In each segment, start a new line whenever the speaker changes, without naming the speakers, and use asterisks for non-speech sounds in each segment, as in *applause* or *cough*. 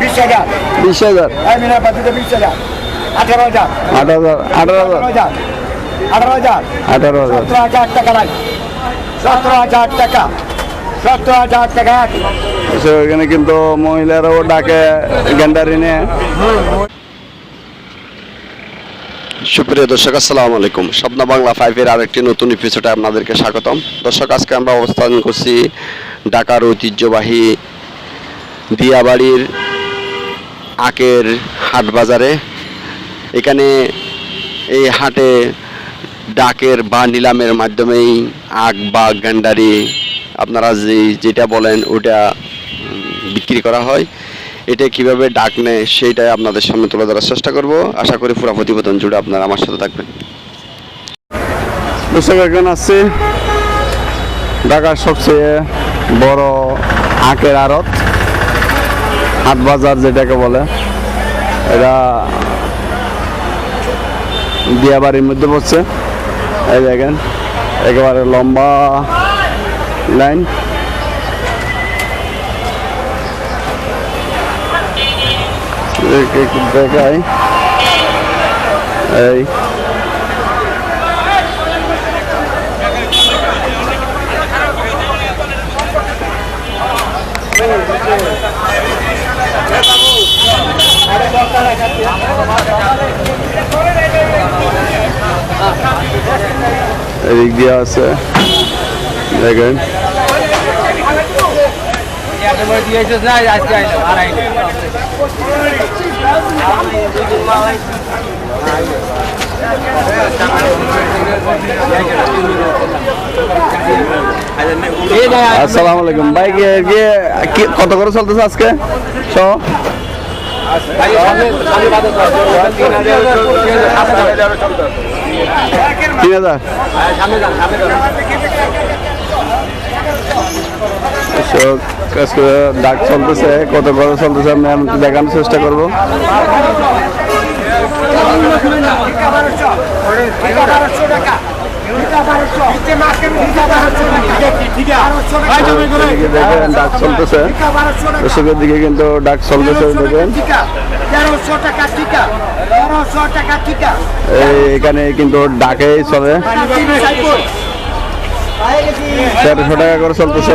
বিশ হাজার।
বিশ হাজার।
মিনা বিশ হাজার। আঠারো হাজার।
আঠারো
আঠারো
হাজার।
আঠারো হাজার।
আঠারো হাজার।
সতেরো হাজার টাকা লাগে সতেরো হাজার টাকা। সতেরো হাজার টাকা
এখানে কিন্তু মহিলারাও ডাকে গেন্ডারি নিয়ে। সুপ্রিয় দর্শক আসসালামু আলাইকুম। স্বপ্ন বাংলা ফাইভের আরেকটি নতুন এপিসোডে আপনাদেরকে স্বাগতম। দর্শক আজকে আমরা অবস্থান করছি ঢাকার ঐতিহ্যবাহী দিয়াবাড়ির আকের হাট বাজারে। এখানে এই হাটে ডাকের বা নিলামের মাধ্যমেই আখ বা গ্যান্ডারি আপনারা যে যেটা বলেন ওটা বিক্রি করা হয়। এটা কীভাবে ডাক নেয় সেইটাই আপনাদের সামনে তুলে ধরার চেষ্টা করব। আশা করি পুরো প্রতিবেদন জুড়ে আপনারা আমার সাথে থাকবেন। আসছি ঢাকার সবচেয়ে বড় আখের আড়ত। হাট বাজার যেটাকে বলে, এটা দিয়াবাড়ির মধ্যে পড়ছে। এই দেখেন, একেবারে লম্বা লাইন। দেখাই। এই এদিক দিয়ে আছে। দেখেন। আসসালামু আলাইকুম। ভাই কি কত করে চলতেছে আজকে? শ। তিন হাজার। ডাক চলতেছে, কত করে চলতেছে, আমি আপনাকে দেখানোর চেষ্টা করব। দেখেন, ডাক চলতেছে। দিকে কিন্তু ডাক চলতেছে, দেখেন।
তেরোশো টাকা টিকা তেরোশো টাকা টিকা।
এই এখানে কিন্তু ডাকে চলে তেরোশো টাকা করে চলতেছে।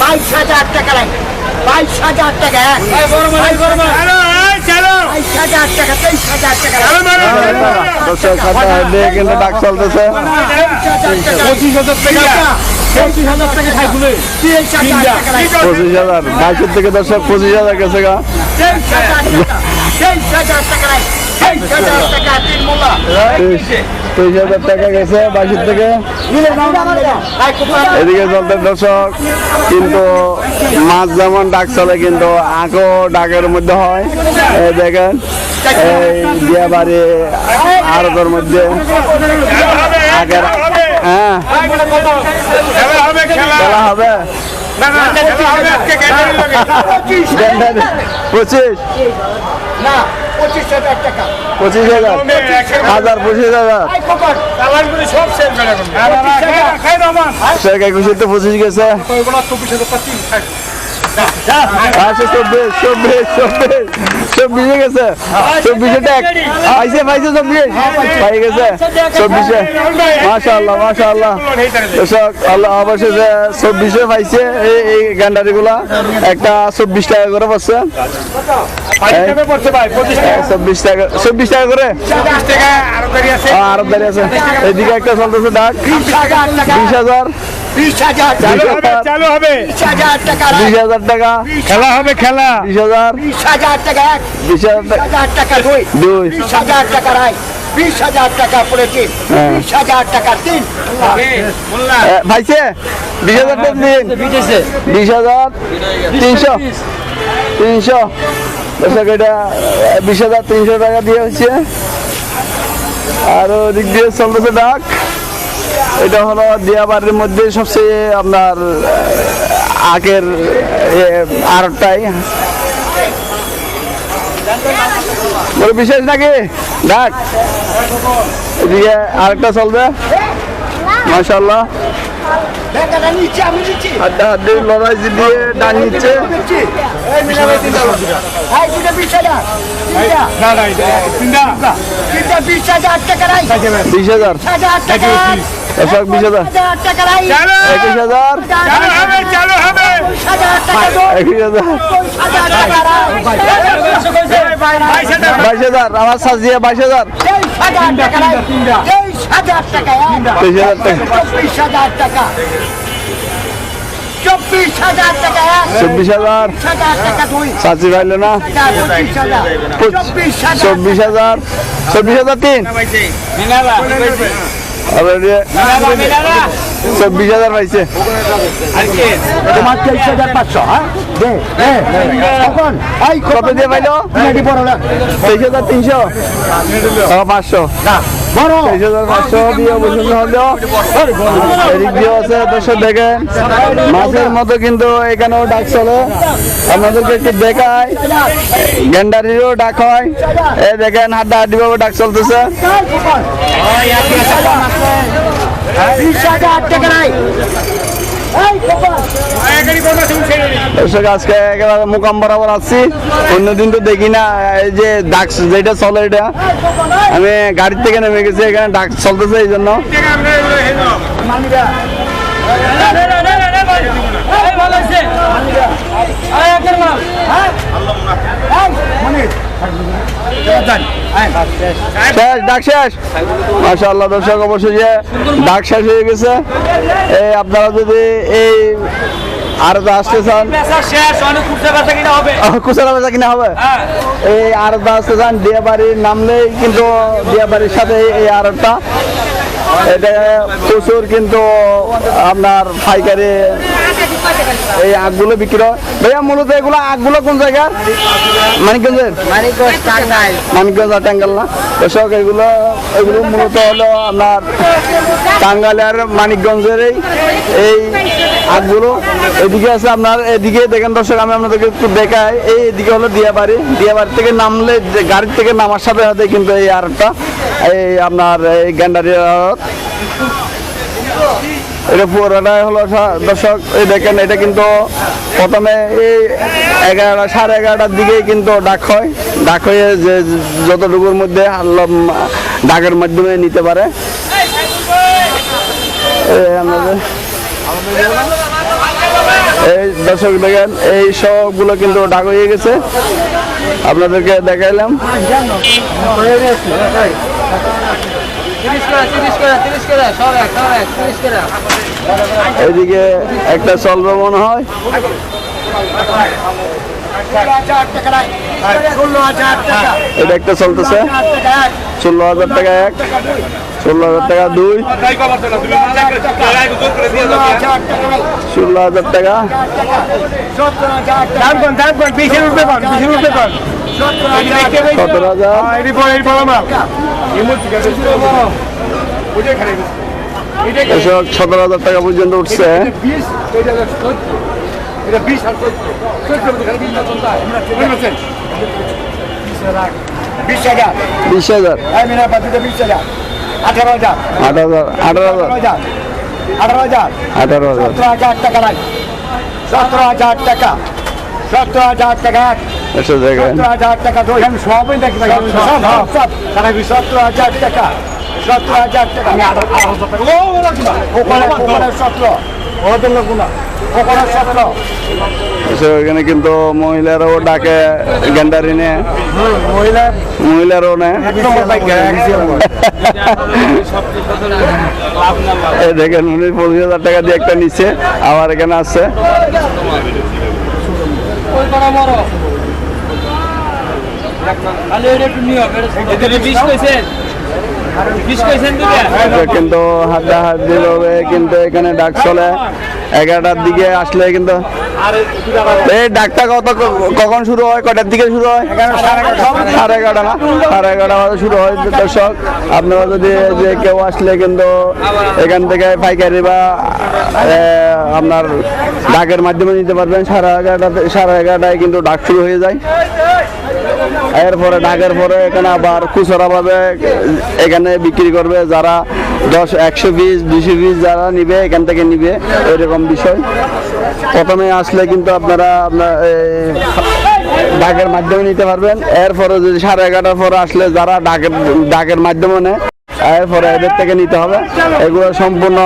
বাইশ হাজার টাকা বাইশ হাজার টাকা
হাড্ডি কিন্তু ডাক চলতেছে
পঁচিশ হাজার টাকা পঁচিশ হাজার হাজার
বাইশের থেকে দর্শক পঁচিশ হাজার গেছে গা
তেইশ হাজার টাকা
গেছে বাইশের থেকে এদিকে চলতে দর্শক কিন্তু মাছ যেমন ডাক চলে কিন্তু আঁকও ডাকের মধ্যে হয় দেখেন এই বিয়ে বাড়ি আরতের মধ্যে আগের হ্যাঁ। খেলা হবে *laughs* পঁচিশ।
পঁচিশ। হাজার
পঁচিশ হাজার। পঁচিশ হাজার। শেখ একুশে তো পঁচিশ গেছে। আচ্ছা চব্বিশ চব্বিশ চব্বিশ চব্বিশে গেছে। চব্বিশে ট্যাক পাইছে পাইছে চব্বিশ? পাই গেছে। চব্বিশে। মাশা আল্লাহ মাশা আল্লাহ দর্শক আল্লাহ অবশেষে চব্বিশে পাইছে এই এই গান্ডারিগুলা। একটা চব্বিশ টাকা করে পড়ছে। চব্বিশ টাকা চব্বিশ টাকা করে? আরব দাঁড়িয়ে আছে। এদিকে একটা চলতেছে ডাক। বিশ হাজার।
বিশ হাজার
চালু হবে চালু হবে
বিশ হাজার টাকা
বিশ হাজার টাকা
খেলা হবে খেলা
বিশ হাজার
বিশ হাজার টাকা এক
বিশ হাজার টাকা
হাজার টাকা দুই
দুই
বিশ হাজার টাকা রায় বিশ হাজার টাকা পড়েছে
হ্যাঁ।
বিশ হাজার টাকা তিন
ভাইছে বিশ হাজার টাকা দিন বিশ হাজার তিনশো তিনশো দর্শক এটা বিশ হাজার তিনশো টাকা দিয়ে হচ্ছে আর ওদিক দিয়ে চলতেছে ডাক এটা হলো দিয়াবাড়ির মধ্যে সবচেয়ে আপনার আগের আরটাই বিশেষ নাকি? ডাক এদিকে আরেকটা চলবে। মাশাল্লাহ
টাকাটা নিচে আমি নিচ্ছি
হাড্ডা হাড্ডি লড়াই দিয়ে ডান নিচ্ছে
বিশ হাজার
দর্শক বিশ হাজার একুশ হাজার একুশ হাজার
বাইশ হাজার
আমার সাজিয়ে বাইশ হাজার
হাজার টাকা তেইশ হাজার টাকা
তেইশ হাজার টাকা
চব্বিশ হাজার টাকা। চব্বিশ হাজার টাকা
চব্বিশ হাজার।
টাকা দুই।
না।
চব্বিশ হাজার
চব্বিশ হাজার। চব্বিশ হাজার। তিন। Already চব্বিশ হাজার পাইছে।
তোমার তেইশ হাজার পাঁচশো হ্যাঁ?
কত দিয়ে পাইলো?
নাকি
তেইশ হাজার তিনশো। পাঁচশো। তেইশ হাজার পাঁচশো দিয়ে বসে হলেও এদিক দিয়ে আছে দর্শক দেখেন। মাছের মতো কিন্তু এখানেও ডাক চলে। আপনাদেরকে একটু দেখায় গেন্ডারিরও ডাক হয়। এই দেখেন হাড্ডা হাড্ডি ভাবে ডাক চলতেছে
বিশ হাজার টাকা নাই এই কখন
দর্শক আজকে একেবারে মুকাম বরাবর আসছি অন্যদিন তো দেখি না, এই যে ডাক যেটা চলে এটা। আমি গাড়ির থেকে নেমে গেছি, এখানে ডাক চলতেছে এই জন্য। শেষ, ডাক শেষ। মাশাআল্লাহ, দর্শক অবশ্যই যে ডাক শেষ হয়ে গেছে। এই আপনারা যদি এই আর তো আসতে চান কুচারা বেচা কিনা হবে? এই আর তো আসতে চান, দিয়াবাড়ির নামলেই কিন্তু দিয়াবাড়ির সাথে এই আরটা এটা প্রচুর কিন্তু আপনার পাইকারি এই আগগুলো বিক্রি হয় ভাইয়া মূলত এগুলো আগগুলো কোন জায়গার মানিকগঞ্জের?
মানিকগঞ্জ
আর টাঙ্গাল না? দর্শক এগুলো এগুলো মূলত হলো আপনার টাঙ্গাইল আর মানিকগঞ্জের এই এই আগগুলো। এদিকে আছে আপনার এদিকে দেখেন দর্শক আমি আপনাদেরকে একটু দেখাই। এই এদিকে হলো দিয়াবাড়ি। দিয়াবাড়ি থেকে নামলে যে গাড়ি থেকে নামার সাথে সাথে কিন্তু এই আরটা এই আপনার এই গ্যান্ডারি এটা পুরোটাই হলো দর্শক, এই দেখেন, এটা কিন্তু প্রথমে এই এগারোটা, সাড়ে এগারোটার দিকেই কিন্তু ডাক হয়। ডাক হয়ে যে যতটুকুর মধ্যে ডাকের মাধ্যমে নিতে পারে। এই দর্শক দেখেন, এই সবগুলো কিন্তু ডাক হয়ে গেছে। আপনাদেরকে দেখাইলাম। এদিকে একটা চলবে মনে হয়
ষোলো হাজার টাকা একটা ষোলো হাজার হয়।
এটা একটা চলতেছে। ষোলো হাজার টাকা এক। ষোলো হাজার টাকা দুই। ষোলো হাজার টাকা। সতেরো হাজার। এসব সতেরো হাজার টাকা পর্যন্ত উঠছে।
বিশ হাজার। আঠারো হাজার।
আঠারো হাজার
আঠারো হাজার। আঠারো হাজার। সতেরো হাজার টাকা নাই। সতেরো হাজার টাকা। সতেরো হাজার টাকা সতেরো হাজার টাকা দুই। আমি সবই দেখি সতেরো হাজার টাকা।
এখানে কিন্তু মহিলারাও ডাকে গ্যান্ডারি নে। মহিলারাও নেয় এই দেখেন, উনি পঁচিশ হাজার টাকা দিয়ে একটা নিচ্ছে, আবার এখানে এটা কিন্তু হাড্ডা হাড্ডি হবে, কিন্তু এখানে ডাক চলে। এগারোটার দিকে আসলে কিন্তু এই ডাকটা কত কখন শুরু হয়? কটার দিকে শুরু হয়? সাড়ে এগারোটা না? সাড়ে এগারোটা বাজে শুরু হয়, দর্শক। আপনারা যদি যে কেউ আসলে কিন্তু এখান থেকে পাইকারি বা আপনার ডাকের মাধ্যমে নিতে পারবেন। সাড়ে এগারোটাতে সাড়ে এগারোটায় কিন্তু ডাক শুরু হয়ে যায়। এরপরে ডাকের পরে এখানে আবার খুচরা ভাবে এখানে বিক্রি করবে যারা দশ, একশো পিস, দুশো পিস যারা নিবে, এখান থেকে নিবে এরকম বিষয়। প্রথমে আসলে কিন্তু আপনারা, আপনার ডাকের মাধ্যমে নিতে পারবেন। এরপরে যদি সাড়ে এগারোটার পরে আসলে যারা ডাকের ডাকের মাধ্যমে নেয়, এরপরে এদের থেকে নিতে হবে। এগুলো সম্পূর্ণ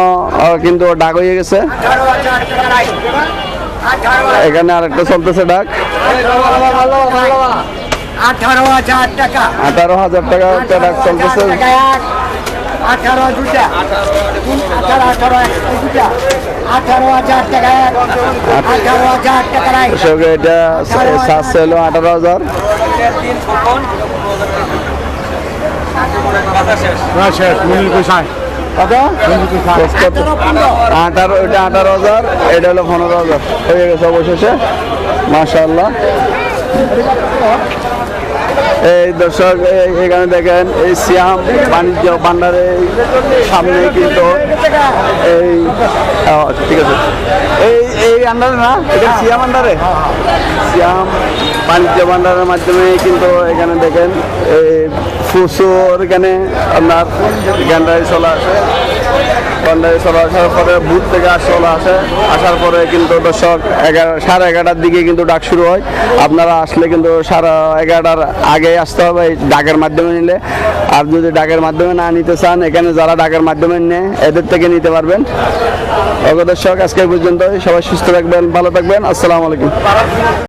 কিন্তু ডাক হয়ে গেছে। এখানে আরেকটা চলতেছে ডাক
আঠারো হাজার টাকা।
আঠারো হাজার টাকা চলতেছে।
আঠারো দুটা আঠারো আঠারো দুটা আঠারো হাজার টাকা আঠারো হাজার টাকা
এটা হলো আঠারো হাজার। আঠারো এটা আঠারো হাজার এটা হলো পনেরো হাজার। হয়ে গেছে অবশেষে। মাশাল্লাহ এই দর্শক এখানে দেখেন, এই সিয়াম বাণিজ্য ভান্ডারের সামনে কিন্তু এই ঠিক আছে। এই এই আন্ডারে না, এটা সিয়াম আন্ডারে সিয়াম বাণিজ্য ভান্ডারের মাধ্যমে কিন্তু এখানে দেখেন, এই প্রচুর এখানে আপনার গ্যান্ডারি চলে আসে। গন্ডারি চলে আসার পরে বুথ থেকে আস চলে আসে। আসার পরে কিন্তু দর্শক এগারো সাড়ে এগারোটার দিকে কিন্তু ডাক শুরু হয়। আপনারা আসলে কিন্তু সাড়ে এগারোটার আগে আসতে হবে ডাকের মাধ্যমে নিলে। আর যদি ডাকের মাধ্যমে না নিতে চান, এখানে যারা ডাকের মাধ্যমে নেয় এদের থেকে নিতে পারবেন। ওকে দর্শক, আজকে পর্যন্ত সবাই সুস্থ থাকবেন, ভালো থাকবেন। আসসালামু আলাইকুম।